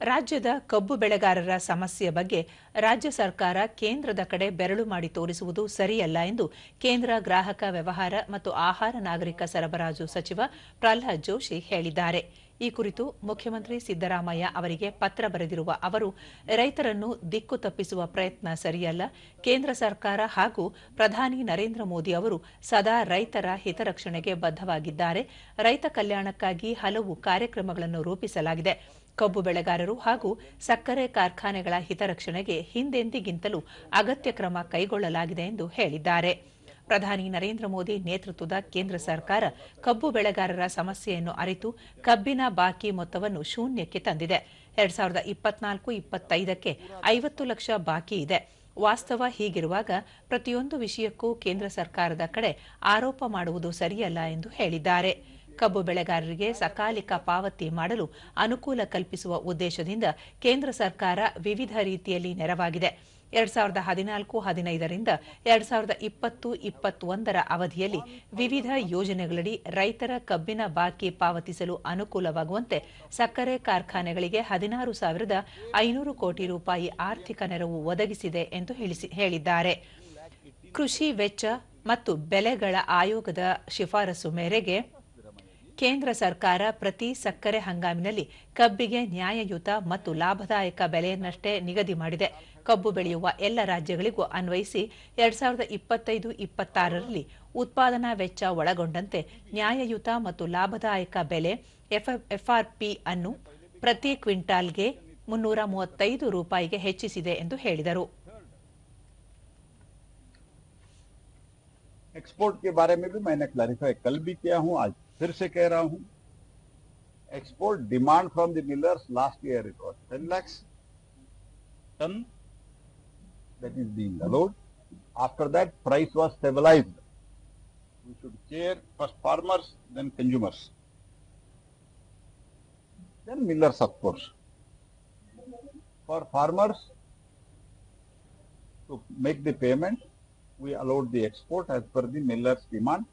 ರಾಜ್ಯದ ಕಬ್ಬು ಬೆಳೆಗಾರರ ಸಮಸ್ಯೆ ಬಗ್ಗೆ ರಾಜ್ಯ ಸರ್ಕಾರ ಕೇಂದ್ರದ ಕಡೆ ಬೆರಳು ಮಾಡಿ ತೋರಿಸುವುದು ಸರಿಯಲ್ಲ ಎಂದು ಕೇಂದ್ರ ಗ್ರಾಹಕ ವ್ಯವಹಾರ ಮತ್ತು ಆಹಾರ ನಾಗರಿಕ ಸರಬರಾಜು ಸಚಿವ ಪ್ರಹ್ಲಾದ್ ಜೋಶಿ ಹೇಳಿದ್ದಾರೆ. ಈ ಕುರಿತು ಮುಖ್ಯಮಂತ್ರಿ ಸಿದ್ದರಾಮಯ್ಯ ಅವರಿಗೆ ಪತ್ರ ಬರೆದಿರುವ ಅವರು, ರೈತರನ್ನು ದಿಕ್ಕು ತಪ್ಪಿಸುವ ಪ್ರಯತ್ನ ಸರಿಯಲ್ಲ. ಕೇಂದ್ರ ಸರ್ಕಾರ ಹಾಗೂ ಪ್ರಧಾನಿ ನರೇಂದ್ರ ಮೋದಿ ಅವರು ಸದಾ ರೈತರ ಹಿತರಕ್ಷಣೆಗೆ ಬದ್ಧವಾಗಿದ್ದಾರೆ. ರೈತ ಕಲ್ಯಾಣಕ್ಕಾಗಿ ಹಲವು ಕಾರ್ಯಕ್ರಮಗಳನ್ನು ರೂಪಿಸಲಾಗಿದೆ. ಕಬ್ಬು ಬೆಳೆಗಾರರು ಹಾಗೂ ಸಕ್ಕರೆ ಕಾರ್ಖಾನೆಗಳ ಹಿತರಕ್ಷಣೆಗೆ ಹಿಂದೆಂದಿಗಿಂತಲೂ ಅಗತ್ಯ ಕ್ರಮ ಕೈಗೊಳ್ಳಲಾಗಿದೆ ಎಂದು ಹೇಳಿದ್ದಾರೆ. ಪ್ರಧಾನಿ ನರೇಂದ್ರ ಮೋದಿ ನೇತೃತ್ವದ ಕೇಂದ್ರ ಸರ್ಕಾರ ಕಬ್ಬು ಬೆಳೆಗಾರರ ಸಮಸ್ಯೆಯನ್ನು ಅರಿತು ಕಬ್ಬಿನ ಬಾಕಿ ಮೊತ್ತವನ್ನು ಶೂನ್ಯಕ್ಕೆ ತಂದಿದೆ. ಎರಡ್ ಸಾವಿರದ ಇಪ್ಪತ್ನಾಲ್ಕು, ಇಪ್ಪತ್ತೈದಕ್ಕೆ ಐವತ್ತು ಲಕ್ಷ ಬಾಕಿ ಇದೆ. ವಾಸ್ತವ ಹೀಗಿರುವಾಗ ಪ್ರತಿಯೊಂದು ವಿಷಯಕ್ಕೂ ಕೇಂದ್ರ ಸರ್ಕಾರದ ಕಡೆ ಆರೋಪ ಮಾಡುವುದು ಸರಿಯಲ್ಲ ಎಂದು ಹೇಳಿದ್ದಾರೆ. ಕಬ್ಬು ಬೆಳೆಗಾರರಿಗೆ ಸಕಾಲಿಕ ಪಾವತಿ ಮಾಡಲು ಅನುಕೂಲ ಕಲ್ಪಿಸುವ ಉದ್ದೇಶದಿಂದ ಕೇಂದ್ರ ಸರ್ಕಾರ ವಿವಿಧ ರೀತಿಯಲ್ಲಿ ನೆರವಾಗಿದೆ. ಎರಡ್ ಸಾವಿರದ ಹದಿನಾಲ್ಕು, ಹದಿನೈದರಿಂದ ಎರಡ್ ಸಾವಿರದ ಇಪ್ಪತ್ತು, ಇಪ್ಪತ್ತೊಂದರ ಅವಧಿಯಲ್ಲಿ ವಿವಿಧ ಯೋಜನೆಗಳಡಿ ರೈತರ ಕಬ್ಬಿನ ಬಾಕಿ ಪಾವತಿಸಲು ಅನುಕೂಲವಾಗುವಂತೆ ಸಕ್ಕರೆ ಕಾರ್ಖಾನೆಗಳಿಗೆ ಹದಿನಾರು ಸಾವಿರದ ಐನೂರು ಕೋಟಿ ರೂಪಾಯಿ ಆರ್ಥಿಕ ನೆರವು ಒದಗಿಸಿದೆ ಎಂದು ಹೇಳಿದ್ದಾರೆ. ಕೃಷಿ ವೆಚ್ಚ ಮತ್ತು ಬೆಲೆಗಳ ಆಯೋಗದ ಶಿಫಾರಸು ಮೇರೆಗೆ ಕೇಂದ್ರ ಸರ್ಕಾರ ಪ್ರತಿ ಸಕ್ಕರೆ ಹಂಗಾಮಿನಲ್ಲಿ ಕಬ್ಬಿಗೆ ನ್ಯಾಯಯುತ ಮತ್ತು ಲಾಭದಾಯಕ ಬೆಲೆಯನ್ನಷ್ಟೇ ನಿಗದಿ ಮಾಡಿದೆ ಕಬ್ಬು ಬೆಳೆಯುವ ಎಲ್ಲ ರಾಜ್ಯಗಳಿಗೂ ಅನ್ವಯಿಸಿ ಎರಡ್ ಸಾವಿರದ ಇಪ್ಪತ್ತೈದು ಇಪ್ಪತ್ತಾರರಲ್ಲಿ ಉತ್ಪಾದನಾ ವೆಚ್ಚ ಒಳಗೊಂಡಂತೆ ನ್ಯಾಯಯುತ ಮತ್ತು ಲಾಭದಾಯಕ ಬೆಲೆ ಎಫ್ಆರ್ಪಿ ಅನ್ನು ಪ್ರತಿ ಕ್ವಿಂಟಾಲ್ಗೆ ಮುನ್ನೂರ ಮೂವತ್ತೈದು ರೂಪಾಯಿಗೆ ಹೆಚ್ಚಿಸಿದೆ ಎಂದು ಹೇಳಿದರು एक्सपोर्ट के बारे में भी मैंने क्लैरिफाई कल भी किया हूं आज फिर से कह रहा हूं export demand from the millers last year it was 10 lakhs ton that is being allowed after that price was stabilized we should care first farmers then consumers then millers of course for farmers to make the payment we allowed the export as per the miller's demand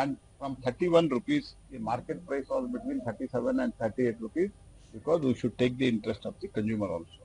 and from 31 rupees the market price was between 37 and 38 rupees because we should take the interest of the consumer also